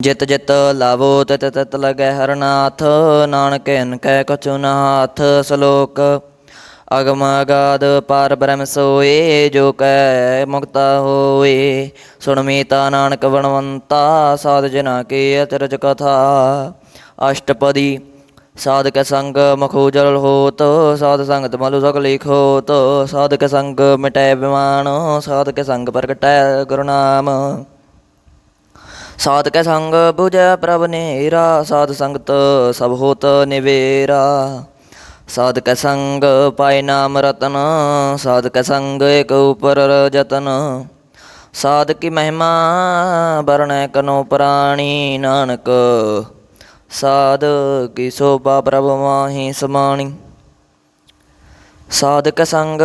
ਜਿਤ ਜਿਤ ਲਾਵੋ ਤਿਤ ਤਿਤ ਲਗੈ ਹਰਨਾਥ ਨਾਨਕ ਹਿਨ ਕੈ ਕਛੁ ਨ ਹਾਥ ਸ਼ਲੋਕ। ਅਗਮ ਅਗਾਧ ਪਾਰ ਬ੍ਰਹਮ ਸੋਏ, ਜੋ ਕੈ ਮੁਕਤਾ ਹੋਏ। ਸੁਣ ਮੀਤਾ ਨਾਨਕ ਬਣਵੰਤਾ ਸਾਧ ਜਨਾ ਕੀ ਅਚਰਜ ਕਥਾ। ਅਸ਼ਟਪਦੀ, ਸਾਧਕ ਸੰਗ ਮਖੋ ਜਲ ਹੋਤ, ਸਾਧ ਸੰਗਤ ਮਲੁ ਸਗਲੀ ਖੋਤ ਸਾਧਕ ਸੰਗ ਮਿਟੈ ਬਿਮਾਨ, ਸਾਧਕ ਸੰਗ ਪ੍ਰਗਟੈ ਗੁਰੂ ਨਾਮ ਸਾਧਕ ਸੰਗ 부ਜੈ ਪ੍ਰਭ ਨੇਰਾ, ਸਾਧ ਸੰਗਤ ਸਭ ਹੋਤ ਨਿਵੇਰਾ। ਸਾਧਕ ਸੰਗ ਪਾਇ ਨਾਮ ਰਤਨ, ਸਾਧਕ ਸੰਗ ਏਕ ਉਪਰ ਜਤਨ ਸਾਧਕੀ ਮਹਿਮਾ ਵਰਣੈ ਕਨੋ ਪ੍ਰਾਣੀ ਨਾਨਕ। ਸਾਧ ਕੀ ਸੋਭਾ ਪ੍ਰਭ ਮਾਹੀ ਸਮਾਣੀ। ਸਾਧਕ ਸੰਗ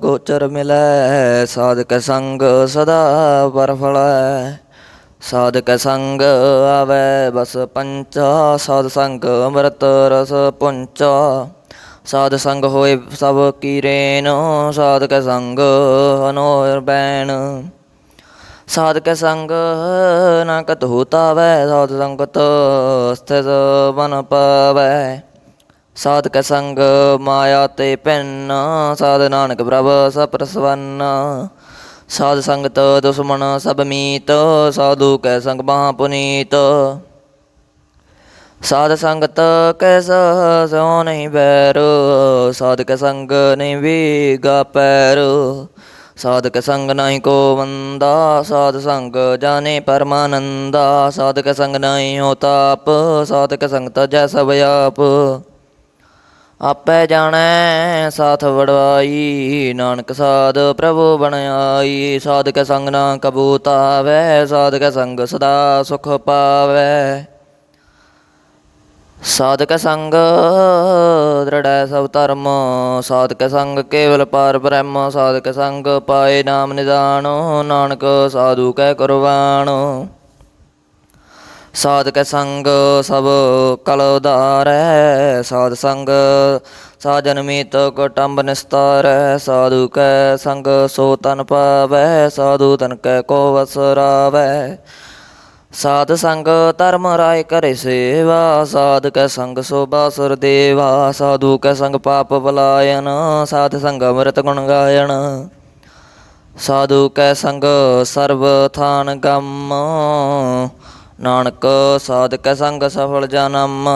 ਗੋਚਰ ਮਿਲੈ, ਸਾਧਕ ਸੰਗ ਸਦਾ ਬਰਫਲੈ ਸਾਧਕ ਸੰਗ ਆਵੈ ਬਸ ਪੰਚਾ, ਸਾਧ ਸੰਗ ਅੰਮ੍ਰਿਤ ਰਸ ਪੁੰਚਾ। ਸਾਧ ਸੰਗ ਹੋਏ ਸਭ ਕੀ ਰੇਨ, ਸਾਧਕ ਸੰਗ ਅਨੋਰ ਬੈਣ। ਸਾਧਕ ਸੰਗ ਨਾ ਕਤ ਹੋਤਾਵੈ, ਸਾਧ ਸੰਗਤ ਸਥਿਤ ਬਨ ਪਾਵੈ। ਸਾਧਕ ਸੰਗ ਮਾਇਆ ਤੇ ਪੈਨ, ਸਾਧ ਨਾਨਕ ਪ੍ਰਭ ਸਪਰਸਵਨ। ਸਾਧ ਸੰਗਤ ਦੁਸ਼ਮਣ ਸਭ ਮੀਤ, ਸਾਧੂ ਕੈ ਸੰਗ ਮਹਾ ਪੁਨੀਤ। ਸਾਧ ਸੰਗਤ ਕੈਸ ਸੋ ਨਹੀਂ ਬੈਰ ਸਾਧਕ ਸੰਗ ਨਹੀਂ ਵੀਗਾ ਪੈਰ। ਸਾਧਕ ਸੰਗ ਨਹੀਂ ਕੋ ਵੰਦਾ, ਸਾਧ ਸੰਗ ਜਾਣੇ ਪਰਮਾਨੰਦਾ। ਸਾਧਕ ਸੰਗ ਨਹੀਂ ਹੋ ਤਾਪ ਸਾਧਕ ਸੰਗ ਤਜੈ ਸਭ ਆਪ। ਆਪੇ ਜਾਣੈ ਸਾਥ ਵੜਵਾਈ ਨਾਨਕ ਸਾਧ ਪ੍ਰਭੂ ਬਣਾਈ ਸਾਧਕ ਸੰਗ ਨਾ ਕਬੂਤਾਵੈ, ਸਾਧਕ ਸੰਗ ਸਦਾ ਸੁਖ ਪਾਵੈ। ਸਾਧਕ ਸੰਗ ਦ੍ਰਿੜੈ ਸਭ ਧਰਮ, ਸਾਧਕ ਸੰਗ ਕੇਵਲ ਪਾਰ ਬ੍ਰਹਮ। ਸਾਧਕ ਸੰਗ ਪਾਏ ਨਾਮ ਨਿਦਾਨ, ਨਾਨਕ ਸਾਧੂ ਕੈ ਕੁਰਬਾਨ। ਸਾਧਕ ਸੰਗ ਸਭ ਕਲ ਉਧਾਰੈ ਸਾਧ ਸੰਗ ਸਾਜਨ ਮੀਤ ਕੁਟੰਬ ਨਿਸਤਾਰੈ, ਸਾਧੂ ਕੈ ਸੰਗ ਸੋ ਤਨ ਪਾਵੈ, ਸਾਧੂ ਤਨ ਕੈ ਕੋ ਵਸਰਾਵੈ ਸਾਧ ਸੰਗ ਧਰਮ ਰਾਇ ਕਰੇ ਸੇਵਾ, ਸਾਧ ਕੈ ਸੰਗ ਸੋਭਾ ਸੁਰ ਦੇਵਾ, ਸਾਧੂ ਕੈ ਸੰਗ ਪਾਪ ਬਲਾਇਨ, ਸਾਧ ਸੰਗ ਅੰਮ੍ਰਿਤ ਗੁਣ ਗਾਇਣ ਸਾਧੂ ਕੈ ਸੰਗ ਸਰਬ ਥਾਨ ਗਮ ਨਾਨਕ, ਸਾਧਕ ਸੰਗ ਸਫਲ ਜਨਮ।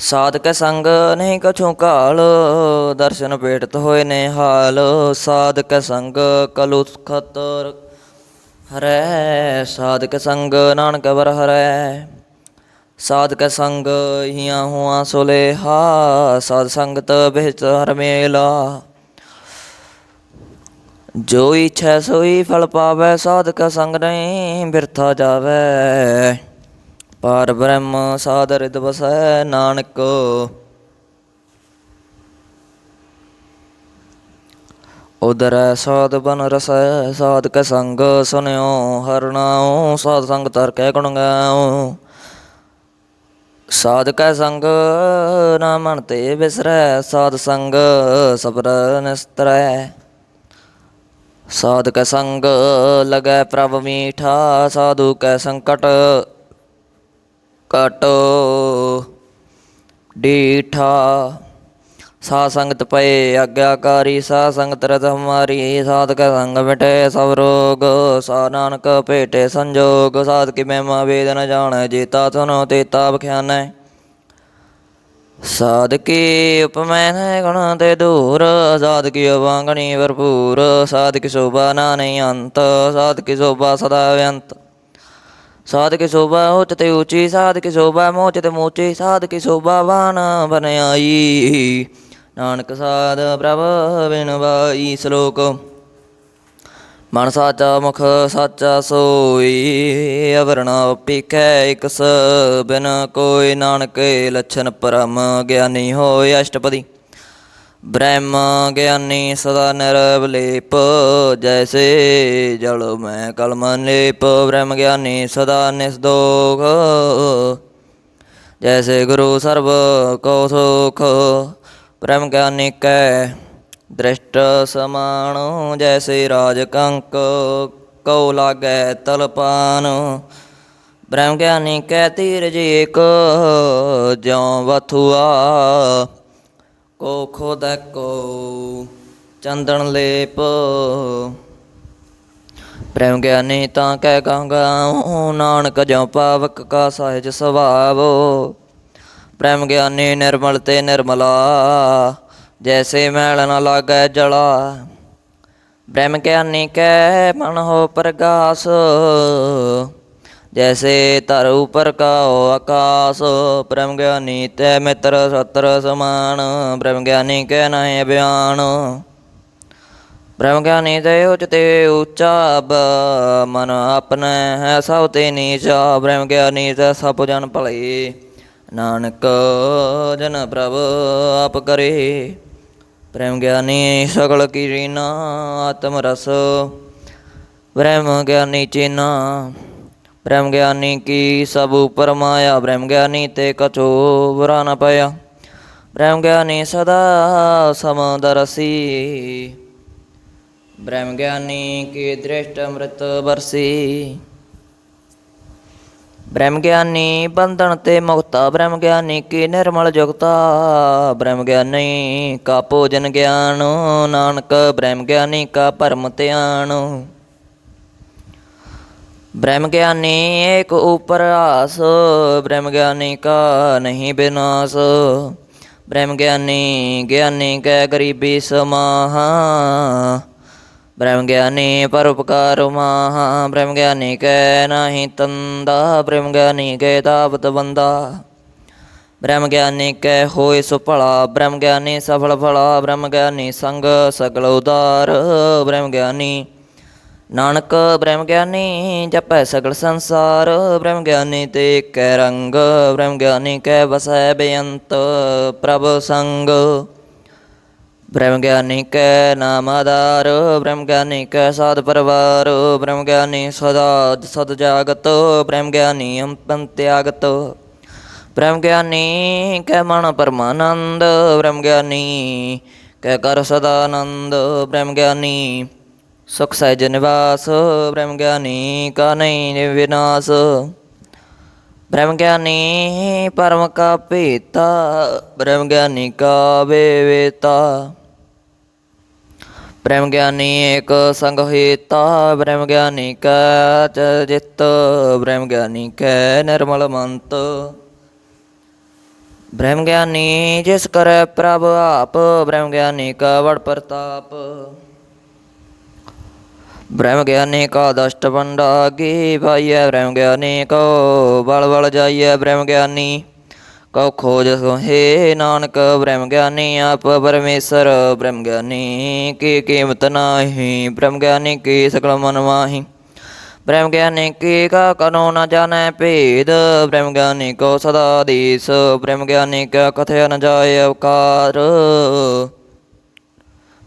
ਸਾਧਕ ਸੰਗ ਨਹੀਂ ਕਛੂ ਕਾਲ, ਦਰਸ਼ਨ ਭੇਟਤ ਹੋਏ ਨੇ ਹਾਲ। ਸਾਧਕ ਸੰਗ ਕਲੁ ਖਤਰ ਹਰੈ, ਸਾਧਕ ਸੰਗ ਨਾਨਕ ਵਰ ਹਰੈ। ਸਾਧਕ ਸੰਗ ਹੀਆਂ ਹੁਆ ਸੁਲੇਹਾ, ਸਾਧ ਸੰਗਤ ਬਿਚ ਹਰ ਮੇਲਾ। ਜੋ ਇਛੈ ਸੋਈ ਫਲ ਪਾਵੈ, ਸਾਧਕ ਸੰਗ ਨਹੀਂ ਬਿਰਥਾ ਜਾਵੈ। ਪਾਰ ਬ੍ਰਹਮ ਸਾਧ ਰਿਦ ਵਸੈ, ਨਾਨਕ। ਉਦਰ ਸਾਧ ਬਨ ਰਸੈ, ਸਾਧਕ ਸੰਗ ਸੁਨਿਓ ਹਰਨਾਉ ਸਾਧ ਸੰਗ ਤਰ ਕੈ ਗੁਣ ਗਾਉ। ਸਾਧਕ ਸੰਗ ਨਾ ਮਨ ਤੇ ਬਿਸਰੈ, ਸਾਧ ਸੰਗ ਸਬਰ ਨਿਸਤਰੈ। ਸਾਧਕ ਸੰਗ ਲਗੈ ਪ੍ਰਭ ਮੀਠਾ, ਸਾਧੂ ਕੈ ਸੰਕਟ ਕਟੋ ਡੀਠਾ, ਸਾ ਸੰਗਤ ਪਏ ਆਗਿਆਕਾਰੀ, ਸਾ ਸੰਗਤ ਰਤ ਹਮਾਰੀ ਸਾਧਕ ਸੰਗ ਮਿਟੇ ਸਭ ਰੋਗ। ਸਾ ਨਾਨਕ ਭੇਟੇ ਸੰਜੋਗ, ਸਾਧ ਕੀ ਮਹਿਮਾ ਵੇਦ ਨ ਜਾਣੈ, ਜੀਤਾ ਸੁਨੋ, ਤੇਤਾ ਬਖਿਆਨੈ ਸਾਧਕੀ ਉਪਮੈ ਹੈ ਗੁਣ ਤੇ ਦੂਰ ਸਾਧਕੀ ਵਾਂਗਣੀ ਭਰਪੂਰ ਸਾਧਕੀ ਸ਼ੋਭਾ ਨਾ ਅੰਤ ਸਾਧਕੀ ਸ਼ੋਭਾ ਸਦਾ ਵਿਅੰਤ ਸਾਧਕੀ ਸ਼ੋਭਾ ਉੱਚ ਤੇ ਉੱਚੀ ਸਾਧਕੀ ਸ਼ੋਭਾ ਮੋਚ ਤੇ ਮੋਚੀ ਸਾਧਕੀ ਸ਼ੋਭਾ ਵਾਨ ਬਨਆਈ। ਨਾਨਕ ਸਾਧ ਪ੍ਰਭ ਬਿਨ ਸ਼ਲੋਕ। ਮਨ ਸਾਚਾ ਮੁਖ ਸਾਚਾ ਸੋਈ, ਅਵਰਣਾ ਪੀਖੈ ਇਕ ਸ ਬਿਨ ਕੋਈ ਨਾਨਕ ਲਛਨ ਪਰਮ ਗਿਆਨੀ ਹੋਇ ਅਸ਼ਟਪਦੀ। ਬ੍ਰਹਮ ਗਿਆਨੀ ਸਦਾ ਨਿਰਵਲੇਪ ਜੈਸੇ ਜਲ ਮੈਂ ਕਲਮ ਲੇਪ, ਬ੍ਰਹਮ ਗਿਆਨੀ ਸਦਾ ਨਿਸਦੋਖ, ਜੈਸੇ ਗੁਰੂ ਸਰਬ ਕੋ ਸੁਖ, ਬ੍ਰਹਮ ਗਿਆਨੀ ਕੈ ਦ੍ਰਿਸ਼ਟ ਸਮਾਣ, ਜੈਸੇ ਰਾਜ ਕੰਕ, ਕਉ ਲਾਗੈ ਤਲਪਾਨ ਬ੍ਰਹਮ ਗਿਆਨੀ ਕੈ ਧੀਰਜ ਏਕ, ਜਿਉ ਵਥੁਆ, ਕੋ ਖੋਦ ਕੋ ਚੰਦਨ ਲੇਪ। ਪ੍ਰੇਮ ਗਿਆਨੀ ਤਾਂ ਕਹਿ, ਗੰਗਾ ਨਾਨਕ ਜਉ ਪਾਵਕ ਕਾ ਸਹਿਜ ਸੁਭਾਵ। ਪ੍ਰੇਮ ਗਿਆਨੀ ਨਿਰਮਲ ਤੇ ਨਿਰਮਲਾ ਜੈਸੇ ਮੈਲ ਨ ਲਾਗੈ ਜਲਾ ਬ੍ਰਹਮ ਗਿਆਨੀ ਕੈ ਮਨ ਹੋ ਪ੍ਰਗਾਸ ਜੈਸੇ ਧਰ ਉਪਰ ਆਕਾਸ ਬ੍ਰਹਮ ਗਿਆਨੀ ਤੈ ਮਿੱਤਰ ਸਤਰ ਸਮਾਨ ਬ੍ਰਹਮ ਗਿਆਨੀ ਕੈ ਨਾਹਿ ਬਿਆਨ ਬ੍ਰਹਮ ਗਿਆਨੀ ਤੇ ਉਚਤੇ ਉੱਚਾ ਬ ਮਨ ਆਪਣਾ ਹੈ ਸਭ ਤੇ ਨੀਚਾ ਬ੍ਰਹਮ ਗਿਆਨੀ ਤੇ ਸਭ ਜਨ ਭਲੇ ਨਾਨਕ ਜਨ ਪ੍ਰਭ ਆਪ ਕਰੇ ਪ੍ਰੇਮ ਗਿਆਨੀ ਸਗਲ ਕੀ ਰੀਨਾ ਆਤਮ ਰਸ। ਬ੍ਰਹਮ ਗਿਆਨੀ ਚੀਨਾ, ਪ੍ਰੇਮ ਗਿਆਨੀ ਕੀ ਸਭ ਉਪਰ ਮਾਇਆ। ਬ੍ਰਹਮ ਗਿਆਨੀ ਤੇ ਕਛੋ ਬੁਰਾ ਨ ਪਾਇਆ। ਬ੍ਰਹਮ ਗਿਆਨੀ ਸਦਾ ਸਮਦਰਸੀ ਬ੍ਰਹਮ ਗਿਆਨੀ ਕੀ ਦ੍ਰਿਸ਼ਟ ਅੰਮ੍ਰਿਤ ਵਰਸੀ ਬ੍ਰਹਮ ਗਿਆਨੀ ਬੰਧਨ ਤੇ ਮੁਕਤਾ ਬ੍ਰਹਮ ਗਿਆਨੀ ਕੀ ਨਿਰਮਲ ਜੁਗਤਾ। ਬ੍ਰਹਮ ਗਿਆਨੀ ਕਾ ਭੋਜਨ ਗਿਆਨ, ਨਾਨਕ ਬ੍ਰਹਮ ਗਿਆਨੀ ਕਾ ਭਰਮ ਧਿਆਨ। ਬ੍ਰਹਮ ਗਿਆਨੀ ਏਕ ਉਪਰ ਆਸ ਬ੍ਰਹਮ ਗਿਆਨੀ ਕਾ ਨਹੀਂ ਬਿਨਾਸ਼। ਬ੍ਰਹਮ ਗਿਆਨੀ ਗਿਆਨੀ ਕੈ ਗਰੀਬੀ ਸਮਾਹਾ ਬ੍ਰਹਮ ਗਿਆਨੀ ਪਰਉਪਕਾਰ ਮਾਹ ਬ੍ਰਹਮ ਗਿਆਨੀ ਕੈ ਨਾਹੀ ਤੰਦਾ ਬ੍ਰਹਮ ਗਿਆਨੀ ਕੈ ਤਾਪਤ ਬੰਦਾ ਬ੍ਰਹਮ ਗਿਆਨੀ ਕੈ ਹੋਏ ਸੁ ਭਲਾ ਬ੍ਰਹਮ ਗਿਆਨੀ ਸਫਲ ਭਲਾ ਬ੍ਰਹਮ ਗਿਆਨੀ ਸੰਗ ਸਗਲ ਉਦਾਰ ਬ੍ਰਹਮ ਗਿਆਨੀ ਨਾਨਕ ਬ੍ਰਹਮ ਗਿਆਨੀ ਜਪੈ ਸਗਲ ਸੰਸਾਰ ਬ੍ਰਹਮ ਗਿਆਨੀ ਤੇ ਕੈ ਰੰਗ ਬ੍ਰਹਮ ਗਿਆਨੀ ਕੈ ਵਸੈ ਬੇਅੰਤ ਪ੍ਰਭ ਸੰਗ ਬ੍ਰਹਮ ਗਿਆਨੀ ਕੈ ਨਾਮ ਆਧਾਰ ਬ੍ਰਹਮ ਗਿਆਨੀ ਕੈ ਸਾਧ ਪਰਵਾਰ ਬ੍ਰਹਮ ਗਿਆਨੀ ਸਦਾ ਸਦ ਜਾਗਤ ਬ੍ਰਹਮ ਗਿਆਨੀ ਅੰਪੰ ਤਿਆਗਤ ਬ੍ਰਹਮ ਗਿਆਨੀ ਕੈ ਮਨ ਪਰਮਾਨੰਦ ਬ੍ਰਹਮ ਗਿਆਨੀ ਕੈ ਕਰ ਸਦਾ ਆਨੰਦ ਬ੍ਰਹਮ ਗਿਆਨੀ ਸੁਖ ਸਹਿਜ ਨਿਵਾਸ ਬ੍ਰਹਮ ਗਿਆਨੀ ਕਾ ਨਹੀਂ ਵਿਨਾਸ਼ ਬ੍ਰਹਮ ਗਿਆਨੀ ਪਰਮ ਕਾ ਭੇਤਾ ਬ੍ਰਹਮ ਗਿਆਨੀ ਕਾ ਵੇਵੇਤਾ ਬ੍ਰਹਮ ਗਿਆਨੀ ਏਕ ਸੰਗ ਹੇਤਾ ਬ੍ਰਹਮ ਗਿਆਨੀ ਕਾ ਚਿਤ ਬ੍ਰਹਮ ਗਿਆਨੀ ਕੈ ਨਿਰਮਲ ਮੰਤ। ਬ੍ਰਹਮ ਗਿਆਨੀ ਜਿਸ ਕਰੈ ਪ੍ਰਭ ਆਪ ਬ੍ਰਹਮ ਗਿਆਨੀ ਕਾ ਵਡ ਪ੍ਰਤਾਪ। ਬ੍ਰਹਮ ਗਿਆਨੀ ਕਾ ਦਸ਼ਟ ਭੰਡਾਗੀ ਭਾਈਐ ਬ੍ਰਹਮ ਗਿਆਨੀ ਕੋ ਬਲ ਬਲ ਜਾਈਐ ਬ੍ਰਹਮ ਗਿਆਨੀ। ਕਉ ਖੋਜ ਹੈ ਨਾਨਕ ਬ੍ਰਹਮ ਗਿਆਨੀ, ਆਪ ਪਰਮੇਸ਼ਰ ਬ੍ਰਹਮ ਗਿਆਨੀ, ਕੀ ਕੀਮਤ ਨਾਹੀ? ਬ੍ਰਹਮ ਗਿਆਨੀ ਕੀ ਸਕਲ ਮਨ ਮਾਹੀ? ਬ੍ਰਹਮ ਗਿਆਨੀ ਕੀ ਕਾ ਕਨੋ ਨ ਜਾਣੈ ਭੇਦ? ਬ੍ਰਹਮ ਗਿਆਨੀ ਕੋ ਸਦਾ ਦੀਸ? ਬ੍ਰਹਮ ਗਿਆਨੀ ਕਾ ਕਥਿਆ ਨ ਜਾਏ ਅਵਕਾਰ?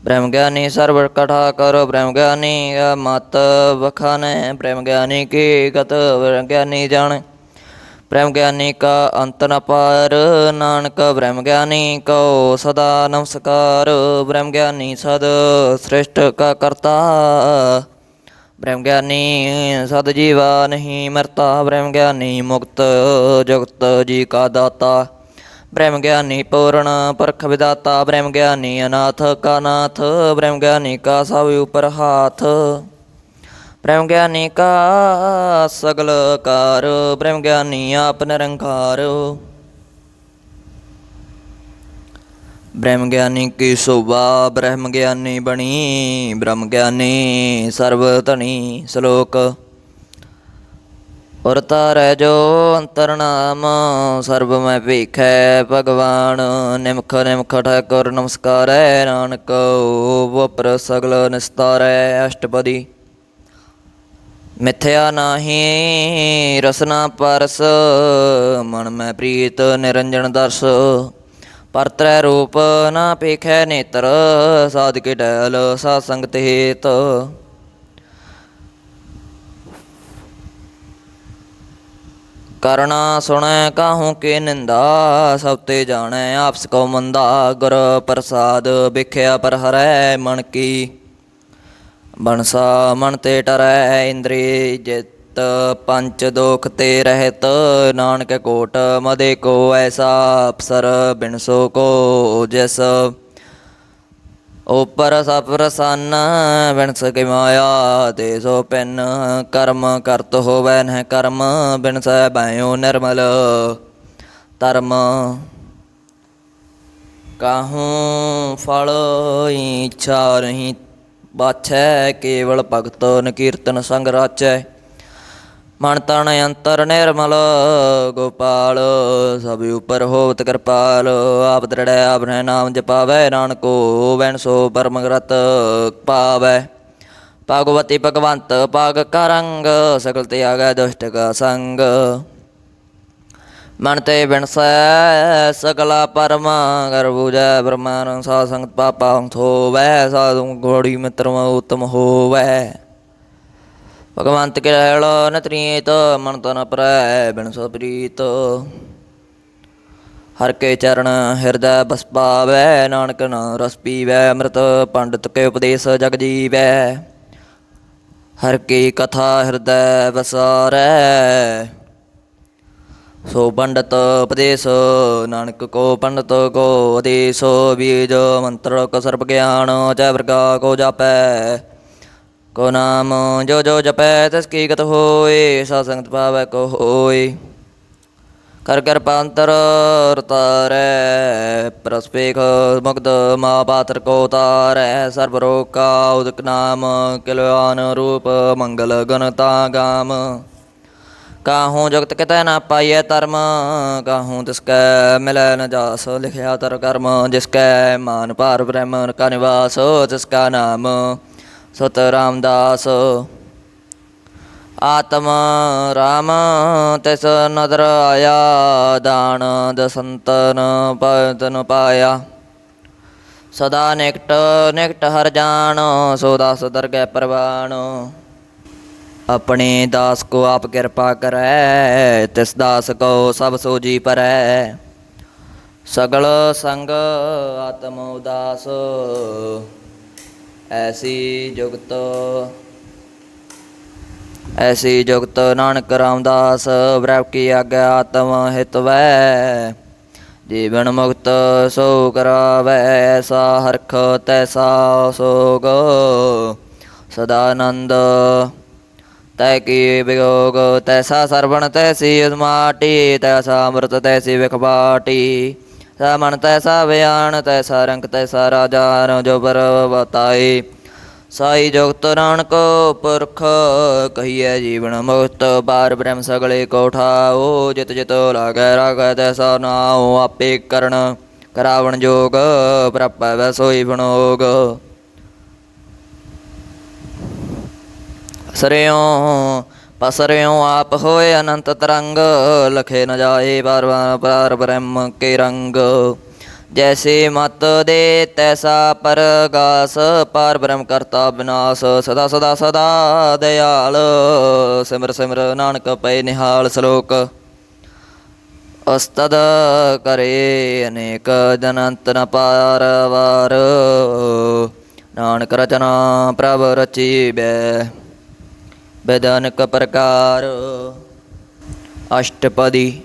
ਬ੍ਰਹਮ ਗਿਆਨੀ ਸਰਵ ਕਠਾ ਕਰ ਬ੍ਰਹਮ ਗਿਆਨੀ ਮਤ ਵਖਾਨੈ, ਬ੍ਰਹਮ ਗਿਆਨੀ ਕੀ ਗਤ, ਬ੍ਰਹਮ ਗਿਆਨੀ ਜਾਣੈ। ਬ੍ਰਹਮ ਗਿਆਨੀ ਕਾ ਅੰਤ ਨ ਪਾਰ, ਨਾਨਕ ਬ੍ਰਹਮ ਗਿਆਨੀ ਕਉ ਸਦਾ ਨਮਸਕਾਰ, ਬ੍ਰਹਮ ਗਿਆਨੀ ਸਦ ਸ੍ਰਿਸ਼ਟ ਕਾ ਕਰਤਾ। ਬ੍ਰਹਮ ਗਿਆਨੀ ਸਦ ਜੀਵਾ ਨਹੀਂ ਮਰਤਾ, ਬ੍ਰਹਮ ਗਿਆਨੀ ਮੁਕਤ ਜਗਤ ਜੀ ਕਾ ਦਾਤਾ। ਬ੍ਰਹਮ ਗਿਆਨੀ ਪੂਰਨ ਪਰਖ ਵਿਦਾਤਾ ਬ੍ਰਹਮ ਗਿਆਨੀ ਅਨਾਥ ਕਾ ਨਾਥ, ਬ੍ਰਹਮ ਗਿਆਨੀ ਕਾ ਸਭ ਉਪਰ ਹਾਥ। ਬ੍ਰਹਮ ਗਿਆਨੀ ਕਾ ਸਗਲ ਕਾਰ ਬ੍ਰਹਮ ਗਿਆਨੀ ਆਪ ਨਿਰੰਕਾਰ ਬ੍ਰਹਮ ਗਿਆਨੀ ਕੀ ਸੋਭਾ, ਬ੍ਰਹਮ ਗਿਆਨੀ ਬਣੀ, ਬ੍ਰਹਮ ਗਿਆਨੀ ਸਰਬ ਧਣੀ ਸ਼ਲੋਕ। ਔਰ ਤਾਰੈ ਜੋ ਅੰਤਰਨਾਮ, ਸਰਬ ਮੈਂ ਭੇਖੈ ਭਗਵਾਨ, ਨਿਮਖ ਨਿਮਖ ਠਾਕੁਰ ਨਮਸਕਾਰੈ ਨਾਨਕ, ਵਪਰ ਸਗਲ ਨਿਸਤਾਰੈ ਅਸ਼ਟਪਦੀ। ਮਿਥਿਆ ਨਾਹੀ, ਰਸਨਾ ਪਰਸ, ਮਨ ਮੈਂ ਪ੍ਰੀਤ ਨਿਰੰਜਨ ਦਰਸ। ਪਰਤਰੈ ਰੂਪ ਨਾ ਪੇਖੈ ਨੇਤਰ, ਸਾਧਕੇ ਡੈਲ ਸਾ ਸੰਗਤ ਹੇਤ। ਕਰਣਾ ਸੁਣੈ ਕਾਹੂ ਕੇ ਨਿੰਦਾ, ਸਭ ਤੇ ਜਾਣੈ ਆਪਸ ਕੋ ਮੰਦਾ, ਗੁਰ ਪ੍ਰਸਾਦ ਵਿਖਿਆ ਪਰ ਹਰੈ ਮਨ ਕੀ। ਬਨਸਾ ਮਨ ਤੇ ਟਰੈ ਇੰਦਰੀ, ਜਿਤ ਪੰਚ ਦੋਖ ਤੇ ਰਹਿਤ, ਨਾਨਕ ਕੋਟ ਮਦੇ ਕੋ ਐਸਾ ਅਪਸਰ ਬਿਨਸੋ ਕੋ ਜਿਸ। ਉਪਰ ਸਭ ਪ੍ਰਸੰਨ ਬਿਨ ਸਕੇ ਮਾਇਆ ਤੇ ਸੋ ਪਿੰਨ, ਕਰਮ ਕਰਤ ਹੋਵੈ ਨਹਿ ਕਰਮ, ਬਿਨ ਸਹਿ ਨਿਰਮਲ। ਧਰਮ ਕਾਹੂੰ ਫਲ ਇੱਛਾ ਨਹੀਂ ਬਾਛੈ, ਕੇਵਲ ਭਗਤ ਨਕੀਰਤਨ ਸੰਗ ਰਾਚੈ। ਮਨ ਤਨ ਅੰਤਰ ਨਿਰਮਲ, ਗੋਪਾਲ, ਸਭ ਉਪਰ ਹੋਵਤ ਕਿਰਪਾਲ। ਆਪ ਦਰੜੈ ਆਪਣੇ ਨਾਮ ਜਪਾਵੈ, ਨਾਨਕੋ ਵੈਣ ਸੋ ਪਰਮ ਗ੍ਰਤ ਪਾਵੈ। ਭਗਵਤੀ ਭਗਵੰਤ ਪਾਗ ਕਾ ਰੰਗ ਸਕਲ ਤਿਆਗੈ ਦੁਸ਼ਟ ਕਾ ਸੰਗ। ਮਨ ਤੇ ਬਿਨਸੈ ਸਗਲਾ ਪਰਮ ਕਰ ਬੂਜੈ ਬ੍ਰਹਮਾਨ ਸਾ ਸੰਗਤ ਪਾਪਾ ਥੋਵੈ ਸਾਧੂ ਗੋੜੀ ਮਿੱਤਰਮ ਉਤਮ ਹੋਵੈ। ਭਗਵੰਤ ਕੇ ਰਹਿਲ ਨਤਰੀਤ ਮਨ ਤਨ ਪ੍ਰੈ ਬਿਨ ਪ੍ਰੀਤ। ਹਰ ਕੇ ਚਰਨ ਹਿਰਦੈ ਬਸ ਪਾਵੈ, ਨਾਨਕ ਨਾਮ ਰਸ ਪੀਵੈ, ਅੰਮ੍ਰਿਤ ਪੰਡਤ ਕੇ ਉਪਦੇਸ਼ ਜਗ ਜੀਵੈ। ਹਰ ਕੀ ਕਥਾ ਹਿਰਦੈ ਵਸਾਰੈ ਸੋ ਪੰਡਤ ਉਪਦੇਸ਼, ਨਾਨਕ ਕੋ ਪੰਡਤ ਕੋ ਉਦੇਸ਼ ਬੀਜ ਮੰਤਰ ਕੋ ਸਰਬ ਗਿਆਨ, ਜੈ ਵਰਗਾ ਕੋ ਜਾਪੈ। ਕੋ ਨਾਮ ਜੋ ਜੋ ਜਪੈ, ਤਿਸ ਕੀ ਗਤ ਹੋਏ, ਸਾ ਸੰਗਤ ਪਾਵੈ ਕੋ ਹੋਏ। ਕਰ ਕਰ ਪਾੰਤਰ ਰਤਾਰੈ, ਪ੍ਰਸਪੇਖ ਮੁਗਦ ਮਾ ਪਾਤਰ ਕੋ ਤਾਰੈ ਸਰਬ ਰੋਗ ਉਦਕ ਨਾਮ ਕਿਲਵਾਨ ਰੂਪ ਮੰਗਲ ਗਨ ਗਾਮ। ਕਾਹੂੰ ਜੁਗਤ ਕਿਤੇ ਨਾ ਪਾਈਐ ਧਰਮ, ਕਾਹੂੰ ਤਿਸ ਕੈ ਮਿਲੈ ਨ ਜਾਸ, ਲਿਖਿਆ ਤਰ ਕਰਮ, ਜਿਸ ਕੈ ਮਾਨ ਭਾਰ ਬ੍ਰਹਮ ਕਾ ਨਿਵਾਸ, ਤਿਸ ਕਾ ਨਾਮ ਸਤ ਰਾਮਦਾਸ। ਆਤਮ ਰਾਮ ਤਿਸ ਨਦਰ ਆਇਆ, ਦਾਨ ਦਸੰਤਨ ਪਤਨ ਪਾਇਆ। ਸਦਾ ਨਿਕਟ ਨਿਕਟ ਹਰ ਜਾਣ ਸੋ ਦਾਸ ਦਰਗਹਿ ਪ੍ਰਵਾਨ। ਆਪਣੇ ਦਾਸ ਕੋ ਆਪ ਕਿਰਪਾ ਕਰੈ, ਤਿਸ ਦਾਸ ਕੋ ਸਭ ਸੋਜੀ ਪਰੈ। ਸਗਲ ਸੰਗ ਆਤਮ ਉਦਾਸ, ਐਸੀ ਜੁਗਤ ਐਸੀ ਜੁਗਤ ਨਾਨਕ ਰਾਮਦਾਸ ਬ੍ਰਹਮ ਕੀ ਆਗਿਆ ਆਤਮ ਹਿਤ ਵੈ। ਜੀਵਨ ਮੁਕਤ ਸੋ ਕਰਾਵੈ, ਐਸਾ ਹਰਖ ਤੈਸਾ ਸੋਗ। ਸਦਾ ਤੈ ਕੀ ਵਿਯੋਗ, ਤੈਸਾ ਸਰਵਣ ਤੈਸੀ ਉਸਮਾਟੀ ਤੈਸਾ ਅੰਮ੍ਰਿਤ ਤੈਸੀ ਵਿਖਬਾਟੀ। ਸਾ ਮਨ ਤੈਸਾ ਬਿਆਨ ਤੈਸਾ ਰੰਗ, ਤੈਸਾ ਰਾਜਾ ਜੋ ਪਰ ਬਤਾਏ ਸਾਈ ਜਗਤ ਨਾਨਕ ਪੁਰਖ ਕਹੀਐ ਜੀਵਨ ਮੁਕਤ, ਬਾਰ ਬ੍ਰਹਮ ਸਗਲੇ ਕੋ ਠਾਓ ਜਿਤ ਜਿਤ ਲਾਗੈ ਰਾਗੈ ਤੈਸਾ ਨਾਉ, ਆਪੇ ਕਰਨ ਕਰਾਵਣ ਜੋਗ ਪ੍ਰਪੈ ਵੈ ਬਣੋਗ। ਸਰਿਓ ਪਸਰਿਓ ਆਪ ਹੋਏ ਅਨੰਤ ਤਰੰਗ, ਲਖੇ ਨ ਜਾਏ ਬਾਰ ਬਾਰ ਪਾਰ ਬ੍ਰਹਮ ਕੇ ਰੰਗ। ਜੈਸੇ ਮਤ ਦੇ ਤੈਸਾ ਪਰਗਾਸ, ਪਾਰ ਬ੍ਰਹਮ ਕਰਤਾ ਬਿਨਾਸ਼, ਸਦਾ ਸਦਾ ਸਦਾ ਦਇਆਲ ਸਿਮਰ ਸਿਮਰ ਨਾਨਕ ਪਏ ਨਿਹਾਲ ਸ਼ਲੋਕ। ਅਸਤਦ ਕਰੇ ਅਨੇਕ ਜਨੰਤ ਨ ਪਾਰ ਵਾਰ। ਨਾਨਕ ਰਚਨਾ ਪ੍ਰਭ ਰਚੀ ਬੈ ਬੇਦਾਨਕ ਪ੍ਰਕਾਰ। ਅਸ਼ਟਪਦੀ